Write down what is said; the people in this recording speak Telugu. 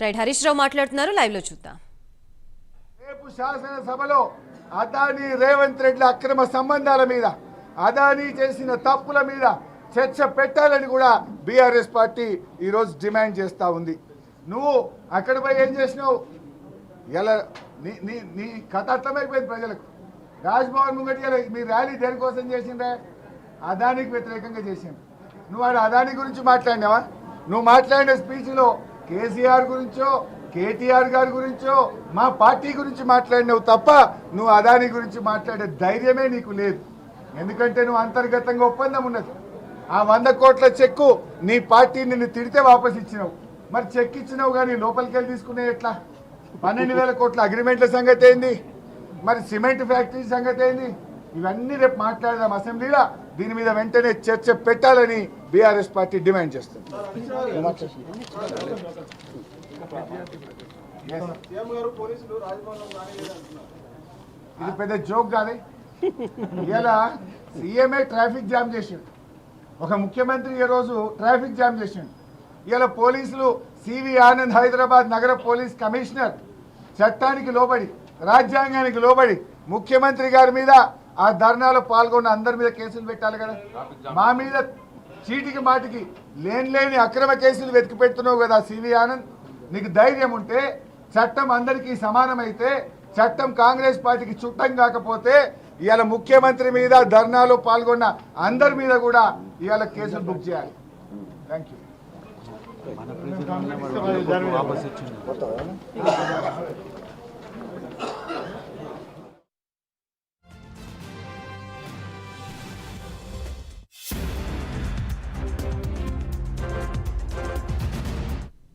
రైట్ హరీష్ రావు మాట్లాడుతున్నారు. లైవ్లో చూద్దాం. రేపు శాసనసభలో అదానీ రేవంత్ రెడ్డి అక్రమ సంబంధాల మీద అదానీ చేసిన తప్పుల మీద చర్చ పెట్టాలని కూడా బీఆర్ఎస్ పార్టీ ఈరోజు డిమాండ్ చేస్తూ ఉంది. నువ్వు అక్కడ పోయి ఏం చేసినావు? ఎలా నీ నీ నీ కథ అర్థమైపోయింది ప్రజలకు. రాజ్భవన్ ముంగటి మీ ర్యాలీ దేనికోసం చేసిండే అదానికి వ్యతిరేకంగా చేసిండు నువ్వు ఆడ అదాని గురించి మాట్లాడినావా? నువ్వు మాట్లాడిన స్పీచ్లో కేసీఆర్ గురించో కేటీఆర్ గారి గురించో మా పార్టీ గురించి మాట్లాడినావు తప్ప నువ్వు అదాని గురించి మాట్లాడే ధైర్యమే నీకు లేదు. ఎందుకంటే నువ్వు అంతర్గతంగా ఒప్పందం ఉన్నది. ఆ వంద కోట్ల చెక్కు నీ పార్టీ నిన్ను తిడితే వాపస్ ఇచ్చినావు. మరి చెక్ ఇచ్చినావు కానీ లోపలికి వెళ్ళి తీసుకునే ఎట్లా? పన్నెండు వేల కోట్ల అగ్రిమెంట్ల సంగతి ఏంది? మరి సిమెంట్ ఫ్యాక్టరీ సంగతి ఏంది? ఇవన్నీ రేపు మాట్లాడదాం అసెంబ్లీలో. దీని మీద వెంటనే చర్చ పెట్టాలని బీఆర్ఎస్ పార్టీ డిమాండ్ చేస్తుంది. ఇది పెద్ద జోక్ కాదే. ఇలా సీఎంఏ ట్రాఫిక్ జామ్ చేసిండు. ఒక ముఖ్యమంత్రి ఈ రోజు ట్రాఫిక్ జామ్ చేసిండు. ఇలా పోలీసులు సివి ఆనంద్ హైదరాబాద్ నగర పోలీస్ కమిషనర్ చట్టానికి లోబడి రాజ్యాంగానికి లోబడి ముఖ్యమంత్రి గారి మీద ఆ ధర్నాలో పాల్గొన్న అందరి మీద కేసులు పెట్టాలి కదా. మా మీద చీటికి మాటికి లేని లేని అక్రమ కేసులు వెతికి పెడుతున్నావు కదా సివి ఆనంద్. నీకు ధైర్యం ఉంటే చట్టం అందరికీ సమానమైతే చట్టం కాంగ్రెస్ పార్టీకి చుట్టం కాకపోతే ఇవాళ ముఖ్యమంత్రి మీద ధర్నాలో పాల్గొన్న అందరి మీద కూడా ఇవాళ కేసులు బుక్ చేయాలి. Thank you